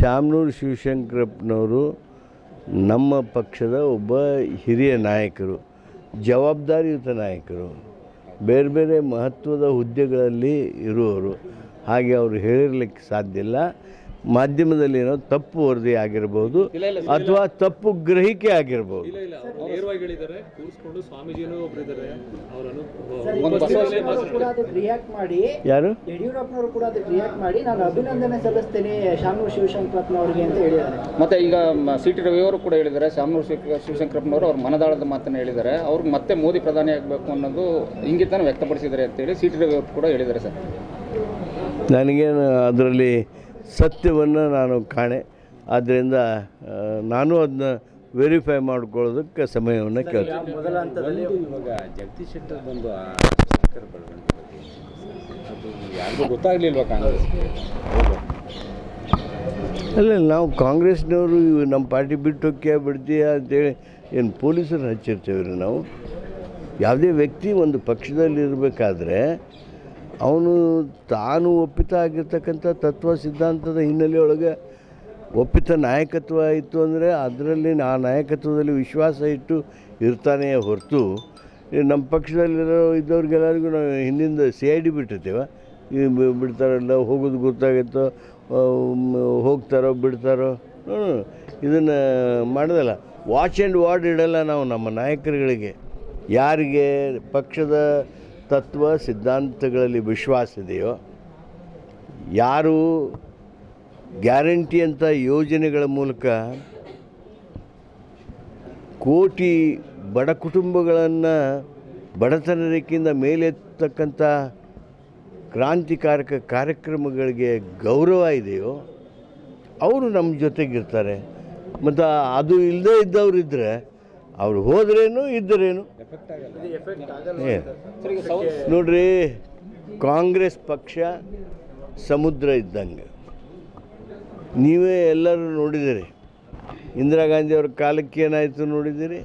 ಶಾಮನೂರು ಶಿವಶಂಕರಪ್ಪನವರು ನಮ್ಮ ಪಕ್ಷದ ಒಬ್ಬ ಹಿರಿಯ ನಾಯಕರು, ಜವಾಬ್ದಾರಿಯುತ ನಾಯಕರು, ಬೇರೆ ಬೇರೆ ಮಹತ್ವದ ಹುದ್ದೆಗಳಲ್ಲಿ ಇರುವವರು. ಹಾಗೆ ಅವರು ಹೇಳಿರ್ಲಿಕ್ಕೆ ಸಾಧ್ಯ ಇಲ್ಲ. ಮಾಧ್ಯಮದಲ್ಲಿ ಏನೋ ತಪ್ಪು ವರದಿ ಆಗಿರಬಹುದು ಅಥವಾ ತಪ್ಪು ಗ್ರಹಿಕೆ ಆಗಿರಬಹುದು ಇಲ್ಲ ಇಲ್ಲ. ನೇರವಾಗಿ ಹೇಳಿದ್ದಾರೆ ಕೂರಿಸ್ಕೊಂಡು ಸ್ವಾಮೀಜಿನೂ ಒಬ್ರು ಇದ್ದಾರೆ ಅವರನ್ನು ಯಡಿಯೂರಪ್ಪನವರು ಕೂಡ ಅದಕ್ಕೆ ರಿಯಾಕ್ಟ್ ಮಾಡಿ ಯಾರು? ಯಡಿಯೂರಪ್ಪನವರು ಕೂಡ ಅದಕ್ಕೆ ರಿಯಾಕ್ಟ್ ಮಾಡಿ ನಾನು ಅಭಿನಂದನೆ ಸಲ್ಲಿಸ್ತೇನೆ ಶಾಮನೂರು ಶಿವಶಂಕರಪ್ಪನವರಿಗೆ ಅಂತ ಹೇಳಿದ್ದಾರೆ. ಮತ್ತೆ ಈಗ ಸಿ ಟಿ ರವಿಯವರು ಕೂಡ ಹೇಳಿದ್ದಾರೆ ಶಾಮನೂರು ಶಿವ ಶಿವಶಂಕರಪ್ಪನವರು ಅವ್ರ ಮನದಾಳದ ಮಾತನ್ನು ಹೇಳಿದ್ದಾರೆ. ಅವ್ರಿಗೆ ಮತ್ತೆ ಮೋದಿ ಪ್ರಧಾನಿ ಆಗಬೇಕು ಅನ್ನೋದು ಇಂಗಿತನ ವ್ಯಕ್ತಪಡಿಸಿದ್ದಾರೆ ಅಂತೇಳಿ ಸಿ ಟಿ ರವಿ ಅವರು ಕೂಡ ಹೇಳಿದ್ದಾರೆ ಸರ್. ನನಗೇನು ಅದರಲ್ಲಿ ಸತ್ಯವನ್ನು ನಾನು ಕಾಣೆ. ಆದ್ದರಿಂದ ನಾನು ಅದನ್ನ ವೆರಿಫೈ ಮಾಡ್ಕೊಳ್ಳೋದಕ್ಕೆ ಸಮಯವನ್ನು ಕೇಳ್ತೀನಿ. ಮೊದಲ ಹಂತದಲ್ಲಿ ಇವಾಗ ಜಗದೀಶ್ ಶೆಟ್ಟರ್ ಬಂದು ಅದು ಕಾಂಗ್ರೆಸ್ ಅಲ್ಲ ನಾವು ಕಾಂಗ್ರೆಸ್ನವರು ಇವು ನಮ್ಮ ಪಾರ್ಟಿ ಬಿಟ್ಟು ಹೋಗ್ಯಾ ಬಿಡ್ತೀಯ ಅಂತೇಳಿ ಏನು ಪೊಲೀಸರು ಹಚ್ಚಿರ್ತೇವ್ರಿ ರೀ ನಾವು? ಯಾವುದೇ ವ್ಯಕ್ತಿ ಒಂದು ಪಕ್ಷದಲ್ಲಿ ಇರಬೇಕಾದ್ರೆ ಅವನು ತಾನು ಒಪ್ಪಿತ ಆಗಿರ್ತಕ್ಕಂಥ ತತ್ವ ಸಿದ್ಧಾಂತದ ಹಿನ್ನೆಲೆಯೊಳಗೆ ಒಪ್ಪಿತ ನಾಯಕತ್ವ ಇತ್ತು ಅಂದರೆ ಅದರಲ್ಲಿ ಆ ನಾಯಕತ್ವದಲ್ಲಿ ವಿಶ್ವಾಸ ಇಟ್ಟು ಇರ್ತಾನೆ ಹೊರತು. ನಮ್ಮ ಪಕ್ಷದಲ್ಲಿರೋ ಇದ್ದವ್ರಿಗೆಲ್ಲರಿಗೂ ನಾವು ಹಿಂದಿಂದ ಸಿ ಐ ಬಿಡ್ತಾರಲ್ಲ, ಹೋಗೋದು ಗೊತ್ತಾಗುತ್ತೋ ಹೋಗ್ತಾರೋ, ಬಿಡ್ತಾರೋ. ಇದನ್ನು ಮಾಡೋದಲ್ಲ. ವಾಚ್ ಆ್ಯಂಡ್ ವಾರ್ಡ್ ಇಡಲ್ಲ ನಾವು ನಮ್ಮ ನಾಯಕರುಗಳಿಗೆ. ಯಾರಿಗೆ? ಪಕ್ಷದ ತತ್ವ ಸಿದ್ಧಾಂತಗಳಲ್ಲಿ ವಿಶ್ವಾಸ ಇದೆಯೋ, ಯಾರು ಗ್ಯಾರಂಟಿ ಅಂತ ಯೋಜನೆಗಳ ಮೂಲಕ ಕೋಟಿ ಬಡ ಕುಟುಂಬಗಳನ್ನು ಬಡತನ ರೇಖೆಯಿಂದ ಮೇಲೆತ್ತಕ್ಕಂಥ ಕ್ರಾಂತಿಕಾರಕ ಕಾರ್ಯಕ್ರಮಗಳಿಗೆ ಗೌರವ ಇದೆಯೋ, ಅವರು ನಮ್ಮ ಜೊತೆಗಿರ್ತಾರೆ. ಮತ್ತು ಅದು ಇಲ್ಲದೇ ಇದ್ದವರಿದ್ದರೆ ಅವ್ರು ಹೋದ್ರೇನು, ಇದ್ದರೇನು. ನೋಡ್ರಿ, ಕಾಂಗ್ರೆಸ್ ಪಕ್ಷ ಸಮುದ್ರ ಇದ್ದಂಗೆ. ನೀವೇ ಎಲ್ಲರೂ ನೋಡಿದಿರಿ. ಇಂದಿರಾ ಗಾಂಧಿಯವ್ರ ಕಾಲಕ್ಕೆ ಏನಾಯಿತು ನೋಡಿದ್ದೀರಿ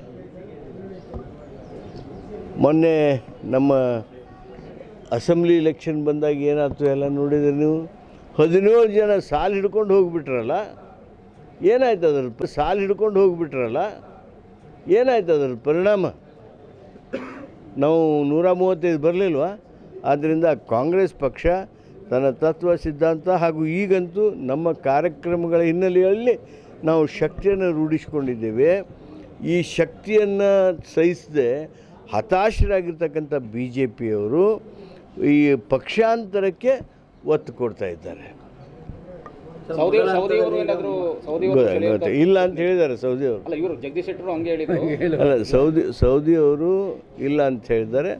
ಮೊನ್ನೆ ನಮ್ಮ ಅಸೆಂಬ್ಲಿ ಇಲೆಕ್ಷನ್ ಬಂದಾಗ ಏನಾಯ್ತು ಎಲ್ಲ ನೋಡಿದಿರಿ ನೀವು? ಹದಿನೇಳು ಜನ ಸಾಲು ಹಿಡ್ಕೊಂಡು ಹೋಗಿಬಿಟ್ರಲ್ಲ? ಏನಾಯ್ತು ಅದ್ರ ಸಾಲು ಹಿಡ್ಕೊಂಡು ಹೋಗಿಬಿಟ್ರಲ್ಲ? ಏನಾಯ್ತು ಅದರ ಪರಿಣಾಮ? ನಾವು ನೂರ ಮೂವತ್ತೈದು ಬರಲಿಲ್ವಾ? ಆದ್ದರಿಂದ ಕಾಂಗ್ರೆಸ್ ಪಕ್ಷ ತನ್ನ ತತ್ವ ಸಿದ್ಧಾಂತ ಹಾಗೂ ಈಗಂತೂ ನಮ್ಮ ಕಾರ್ಯಕ್ರಮಗಳ ಹಿನ್ನೆಲೆಯಲ್ಲಿ ನಾವು ಶಕ್ತಿಯನ್ನು ರೂಢಿಸಿಕೊಂಡಿದ್ದೇವೆ. ಈ ಶಕ್ತಿಯನ್ನು ಸಹಿಸದೆ ಹತಾಶರಾಗಿರ್ತಕ್ಕಂಥ ಬಿ ಜೆ ಪಿಯವರು ಈ ಪಕ್ಷಾಂತರಕ್ಕೆ ಒತ್ತು ಕೊಡ್ತಾ ಇದ್ದಾರೆ. ಸೌದಿ ಸೌದಿ ಅವರು ಏನಾದರೂ ಸೌದಿ ಅವರು. ಇಲ್ಲ ಅಂತ ಹೇಳಿದ್ದಾರೆ ಸೌದಿ ಅವರು. ಅಲ್ಲ ಇವರು ಜಗದೀಶ್ ಶೆಟ್ಟರು ಹಂಗೆ ಹೇಳಿದ್ರು. ಅಲ್ಲ ಸೌದಿ ಸೌದಿ ಅವರು ಇಲ್ಲ ಅಂತ ಹೇಳಿದ್ದಾರೆ.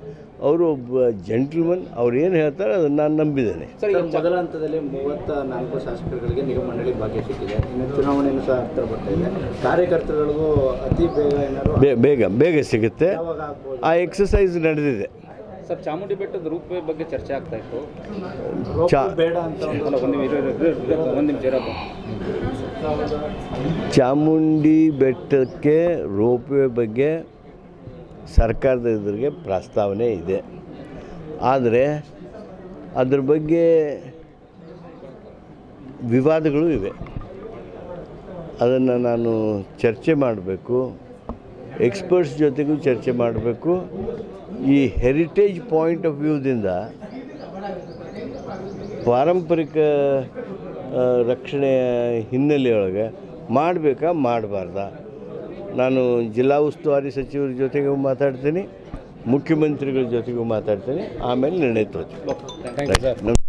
ಅವರು ಒಬ್ಬ ಜೆಂಟ್ಲ್ಮನ್ ಅವ್ರು ಏನು ಹೇಳ್ತಾರೆ ಅದನ್ನು ನಾನು ನಂಬಿದ್ದೇನೆ. ಸರ್ ಈಗ ಮೊದಲ ಹಂತದಲ್ಲಿ ಮೂವತ್ತ ನಾಲ್ಕು ಶಾಸಕರುಗಳಿಗೆ ನಿಗಮ ಮಂಡಳಿ ಭಾಗ್ಯ ಸಿಕ್ಕಿದೆ. ಇನ್ನು ಚುನಾವಣೆಯನ್ನು ಸಹ ಹತ್ತಿರ ಬರ್ತಾ ಇದೆ. ಕಾರ್ಯಕರ್ತರುಗಳಿಗೂ ಅತಿ ಬೇಗ ಏನಾದರೂ ಬೇ ಬೇಗ ಬೇಗ ಸಿಗುತ್ತೆ. ಯಾವಾಗ ಆಗ್ಬೋದು? ಆ ಎಕ್ಸಸೈಸ್ ನಡೆದಿದೆ. ಸರ್ ಚಾಮುಂಡಿ ಬೆಟ್ಟದ ರೂಪವೇ ಬಗ್ಗೆ ಚರ್ಚೆ ಆಗ್ತಾ ಇತ್ತು. ಚಾ ಬೇಡ ಅಂತ ಒಂದು ನಿಮಿಷ ಚಾಮುಂಡಿ ಬೆಟ್ಟಕ್ಕೆ ರೋಪ್ವೇ ಬಗ್ಗೆ ಸರ್ಕಾರದ ಎದುರಿಗೆ ಪ್ರಸ್ತಾವನೆ ಇದೆ. ಆದರೆ ಅದ್ರ ಬಗ್ಗೆ ವಿವಾದಗಳು ಇವೆ. ಅದನ್ನು ನಾನು ಚರ್ಚೆ ಮಾಡಬೇಕು. ಎಕ್ಸ್ಪರ್ಟ್ಸ್ ಜೊತೆಗೂ ಚರ್ಚೆ ಮಾಡಬೇಕು. ಈ ಹೆರಿಟೇಜ್ ಪಾಯಿಂಟ್ ಆಫ್ ವ್ಯೂದಿಂದ ಪಾರಂಪರಿಕ ರಕ್ಷಣೆಯ ಹಿನ್ನೆಲೆಯೊಳಗೆ ಮಾಡಬೇಕಾ ಮಾಡಬಾರ್ದ? ನಾನು ಜಿಲ್ಲಾ ಉಸ್ತುವಾರಿ ಸಚಿವರ ಜೊತೆಗೂ ಮಾತಾಡ್ತೀನಿ ಮುಖ್ಯಮಂತ್ರಿಗಳ ಜೊತೆಗೂ ಮಾತಾಡ್ತೀನಿ ಆಮೇಲೆ ನಿರ್ಣಯ ನಮ್-